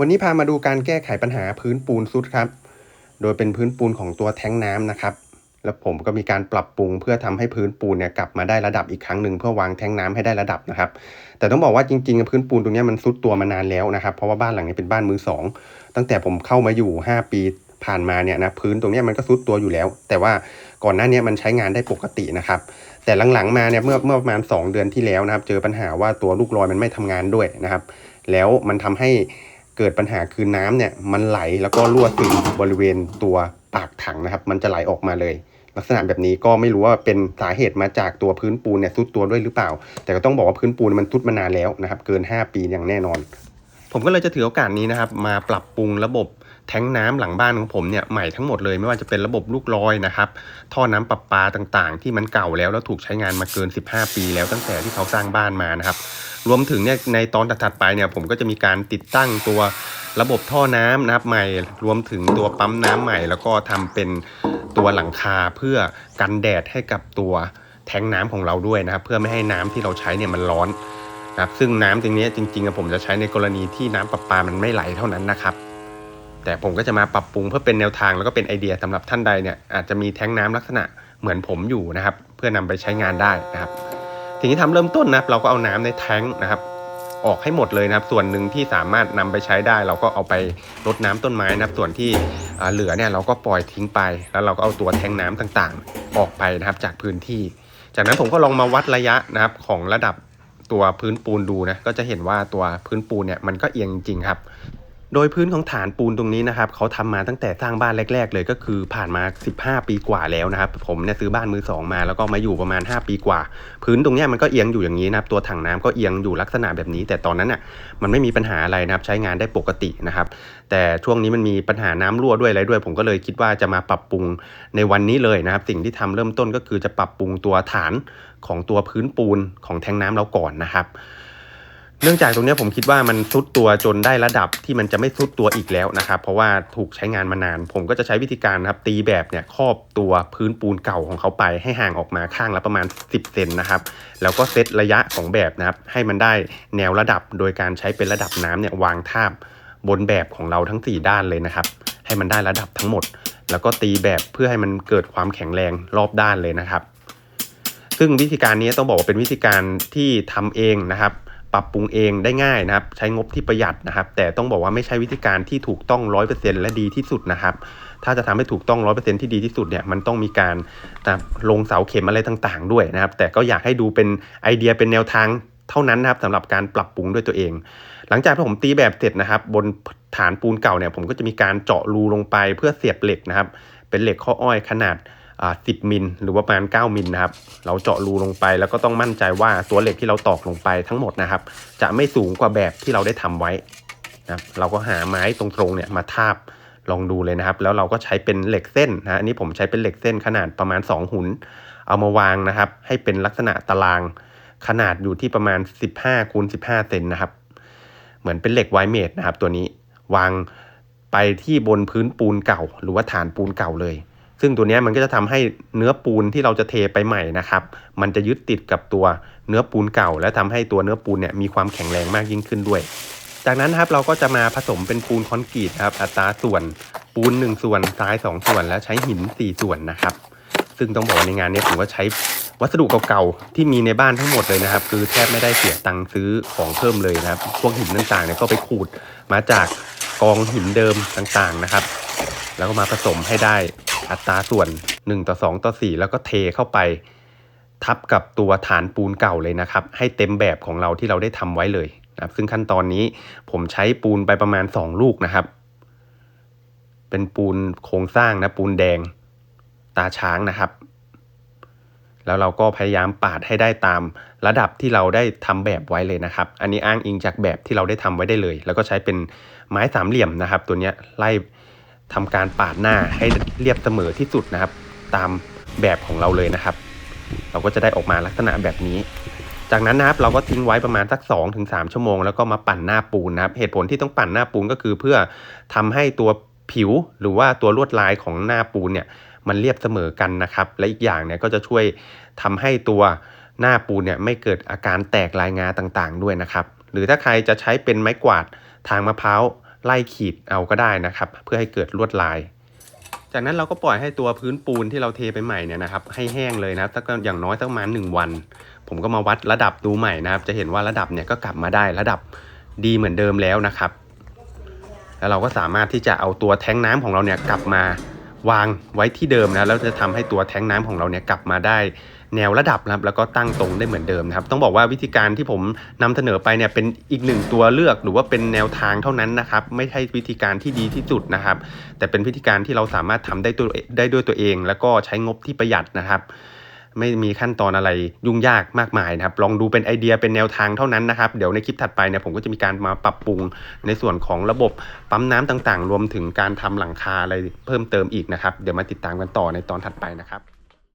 วันนี้พามาดูการแก้ไขปัญหาพื้นปูนซุดครับ โดยเป็นพื้นปูนของตัวแท้งน้ำนะครับ แล้วผมก็มีการปรับปรุงเพื่อทำให้พื้นปูนเนี่ยกลับมาได้ระดับอีกครั้งหนึ่งเพื่อวางแท้งน้ำให้ได้ระดับนะครับ แต่ต้องบอกว่าจริงๆพื้นปูนตรงนี้มันซุดตัวมานานแล้วนะครับ เพราะว่าบ้านหลังนี้เป็นบ้านมือสองตั้งแต่ผมเข้ามาอยู่ 5 ปีผ่านมาเนี่ยนะพื้นตรงนี้มันก็ซุดตัวอยู่แล้ว แต่ว่าก่อนหน้านี้มันใช้งานได้ปกตินะครับ แต่หลังๆมาเนี่ยเมื่อเมื่อประมาณ 2 เดือนที่แล้วนะครับ เจอปัญหาว่าตัวลูกลอยมันไม่ทำงานด้วยนะครับ แล้วมันทำให้ เกิดปัญหาคือน้ำเนี่ยมันไหลแล้วก็รั่วซึมบริเวณตัวปากถังนะครับ มันจะไหลออกมาเลย ลักษณะแบบนี้ก็ไม่รู้ว่าเป็นสาเหตุมาจากตัวพื้นปูนเนี่ยซุดตัวด้วยหรือเปล่า แต่ก็ต้องบอกว่าพื้นปูนมันซุดมานานแล้วนะครับ เกิน 5 ปีอย่างแน่นอน ผมก็เลยจะถือโอกาสนี้นะครับ มาปรับปรุงระบบแทงน้ำหลังบ้านของผมเนี่ยใหม่ทั้งหมดเลยไม่ว่าจะเป็นระบบลูกลอยนะครับท่อน้ำประปาต่างๆ ที่มันเก่าแล้วแล้วถูกใช้งานมาเกิน 15 ปีแล้วตั้งแต่ที่เขาสร้างบ้านมานะครับ รวมถึงเนี่ยในตอนถัดๆไปเนี่ยผมก็จะมีการติดตั้งตัวระบบท่อน้ำนะครับใหม่ รวมถึงตัวปั๊มน้ำใหม่ แล้วก็ทำเป็นตัวหลังคาเพื่อกันแดดให้กับตัวแทงน้ำของเราด้วยนะครับ เพื่อไม่ให้น้ำที่เราใช้เนี่ยมันร้อนนะครับซึ่งน้ำตรงนี้จริงๆผมจะใช้ในกรณีที่น้ำประปามันไม่ไหลเท่านั้นนะครับ แต่ผมก็จะมาปรับปรุงเพื่อเป็นแนวทางแล้วก็เป็นไอเดียสำหรับท่านใดเนี่ยอาจจะมีแทงน้ำลักษณะเหมือนผมอยู่นะครับ เพื่อนำไปใช้งานได้นะครับ ทีนี้ทำเริ่มต้นนะครับเราก็เอาน้ำในแท้งนะครับ ออกให้หมดเลยนะครับ ส่วนหนึ่งที่สามารถนำไปใช้ได้ เราก็เอาไปรดน้ำต้นไม้นะครับ ส่วนที่เหลือเนี่ยเราก็ปล่อยทิ้งไป แล้วเราก็เอาตัวแทงน้ำต่างๆ ออกไปนะครับ จากพื้นที่ จากนั้นผมก็ลองมาวัดระยะนะครับของระดับตัวพื้นปูนดูนะก็จะเห็นว่าตัวพื้นปูนเนี่ยมันก็เอียงจริงครับ โดยพื้นของฐานปูนตรงนี้นะครับเขาทำมาตั้งแต่สร้างบ้านแรก ๆ เลยก็คือผ่านมา 15 ปีกว่าแล้วนะครับ ผมเนี่ยซื้อบ้านมือสองมาแล้วก็มาอยู่ประมาณ 5 ปีกว่า พื้นตรงเนี้ยมันก็เอียงอยู่อย่างนี้นะครับตัวถังน้ำก็เอียงอยู่ลักษณะแบบนี้ แต่ตอนนั้นอะมันไม่มีปัญหาอะไรนะครับใช้งานได้ปกตินะครับ แต่ช่วงนี้มันมีปัญหาน้ำรั่วด้วยอะไรด้วย ผมก็เลยคิดว่าจะมาปรับปรุงในวันนี้เลยนะครับ สิ่งที่ทำเริ่มต้นก็คือจะปรับปรุงตัวฐานของตัวพื้นปูนของแทงน้ำเราก่อนนะครับ เนื่องจากตรงนี้ผมคิดว่ามันซุดตัวจนได้ระดับที่มันจะไม่ซุดตัวอีกแล้วนะครับ เพราะว่าถูกใช้งานมานาน ผมก็จะใช้วิธีการนะครับตีแบบเนี่ยครอบตัวพื้นปูนเก่าของเขาไป ให้ห่างออกมาข้างละประมาณ 10เซนนะครับแล้วก็เซตระยะของแบบนะครับให้มันได้แนวระดับโดยการใช้เป็นระดับน้ำเนี่ยวางทาบบนแบบของเราทั้ง 4 ด้านเลยนะครับ ให้มันได้ระดับทั้งหมด แล้วก็ตีแบบเพื่อให้มันเกิดความแข็งแรงรอบด้านเลยนะครับ ซึ่งวิธีการนี้ต้องบอกว่าเป็นวิธีการที่ทำเองนะครับ ปรับปรุงเองได้ง่ายนะครับ ใช้งบที่ประหยัดนะครับ แต่ต้องบอกว่าไม่ใช่วิธีการที่ถูกต้อง 100%และดีที่สุดนะครับ ถ้าจะทำให้ถูกต้อง 100%ที่ดีที่สุดเนี่ยมันต้องมีการนะลงเสาเข็มอะไรต่างๆ ด้วยนะครับ แต่ก็อยากให้ดูเป็นไอเดียเป็นแนวทางเท่านั้นนะครับสำหรับการปรับปรุงด้วยตัวเอง หลังจากที่ผมตีแบบเสร็จนะครับ บนฐานปูนเก่าเนี่ยผมก็จะมีการเจาะรูลงไปเพื่อเสียบเหล็กนะครับ เป็นเหล็กข้ออ้อยขนาด อ่า10มิลหรือว่าประมาณ9มิลนะครับ เราเจาะรูลงไปแล้วก็ต้องมั่นใจว่าตัวเหล็กที่เราตอกลงไปทั้งหมดนะครับ จะไม่สูงกว่าแบบที่เราได้ทำไว้นะครับเราก็หาไม้ตรงๆเนี่ยมาทาบลองดูเลยนะครับ แล้วเราก็ใช้เป็นเหล็กเส้นนะอันนี้ผมใช้เป็นเหล็กเส้นขนาดประมาณ 2 หุน เอามาวางนะครับ ให้เป็นลักษณะตารางขนาดอยู่ที่ประมาณ 15คูณ15เซนนะครับ เหมือนเป็นเหล็กไวเมดนะครับ ตัวนี้วางไปที่บนพื้นปูนเก่า หรือว่าฐานปูนเก่าเลย ซึ่งตัวนี้มันก็จะทำให้เนื้อปูนที่เราจะเทไปใหม่นะครับ มันจะยึดติดกับตัวเนื้อปูนเก่า และทำให้ตัวเนื้อปูนเนี่ยมีความแข็งแรงมากยิ่งขึ้นด้วย จากนั้นครับเราก็จะมาผสมเป็นปูนคอนกรีตครับอัตราส่วนปูน 1 ส่วนทราย 2 ส่วน และใช้หิน 4 ส่วนนะครับ ซึ่งต้องบอกว่าในงานนี้ผมก็ใช้วัสดุเก่าๆที่มีในบ้านทั้งหมดเลยนะครับ คือแทบไม่ได้เสียตังค์ซื้อของเพิ่มเลยนะครับ พวกหินต่างๆเนี่ยก็ไปขูดมาจากกองหินเดิมต่างๆนะครับ แล้วก็มาผสมให้ได้ อัตราส่วน 1 ต่อ 2 ต่อ 4 แล้วก็เทเข้าไป ทับกับตัวฐานปูนเก่าเลยนะครับ ให้เต็มแบบของเราที่เราได้ทำไว้เลยนะครับ ซึ่งขั้นตอนนี้ผมใช้ปูนไปประมาณ 2 ลูกนะครับ เป็นปูนโครงสร้างนะปูนแดงตาช้างนะครับ แล้วเราก็พยายามปาดให้ได้ตามระดับที่เราได้ทำแบบไว้เลยนะครับ อันนี้อ้างอิงจากแบบที่เราได้ทำไว้ได้เลย แล้วก็ใช้เป็นไม้สามเหลี่ยมนะครับ ตัวนี้ไล่ ทำการปาดหน้าให้เรียบเสมอที่สุดนะครับ ตามแบบของเราเลยนะครับ เราก็จะได้ออกมาลักษณะแบบนี้ จากนั้นนะครับเราก็ทิ้งไว้ประมาณสัก 2-3ถึงชั่วโมง แล้วก็มาปั่นหน้าปูนนะครับ เหตุผลที่ต้องปั่นหน้าปูนก็คือเพื่อทำให้ตัวผิวหรือว่าตัวลวดลายของหน้าปูนเนี่ยมันเรียบเสมอกันนะครับ และอีกอย่างเนี่ยก็จะช่วยทำให้ตัวหน้าปูนเนี่ยไม่เกิดอาการแตกลายงาต่างๆ ด้วยนะครับ หรือถ้าใครจะใช้เป็นไม้กวาดทางมะพร้าว ไล่ขีดเอาก็ได้นะครับ เพื่อให้เกิดลวดลาย จากนั้นเราก็ปล่อยให้ตัวพื้นปูนที่เราเทไปใหม่เนี่ยนะครับ ให้แห้งเลยนะครับสักอย่างน้อยสักประมาณหนึ่งวัน ผมก็มาวัดระดับดูใหม่นะครับ จะเห็นว่าระดับเนี่ยก็กลับมาได้ระดับดีเหมือนเดิมแล้วนะครับ แล้วเราก็สามารถที่จะเอาตัวแท้งน้ำของเราเนี่ยกลับมาวางไว้ที่เดิมนะแล้วจะทำให้ตัวแท้งน้ำของเราเนี่ยกลับมาได้ แนวระดับนะครับแล้วก็ตั้งตรงได้เหมือนเดิมนะครับต้องบอกว่าวิธีการที่ผมนำเสนอไปเนี่ยเป็นอีกหนึ่งตัวเลือกหรือว่าเป็นแนวทางเท่านั้นนะครับไม่ใช่วิธีการที่ดีที่สุดนะครับแต่เป็นวิธีการที่เราสามารถทำได้ตัวได้ด้วยตัวเอง แล้วก็ใช้งบที่ประหยัดนะครับไม่มีขั้นตอนอะไรยุ่งยากมากมายนะครับ ลองดูเป็นไอเดียเป็นแนวทางเท่านั้นนะครับ เดี๋ยวในคลิปถัดไปเนี่ยผมก็จะมีการมาปรับปรุงในส่วนของระบบปั๊มน้ำต่างๆ รวมถึงการทำหลังคาอะไรเพิ่มเติมอีกนะครับ เดี๋ยวมาติดตามกันต่อในตอนถัดไปนะครับ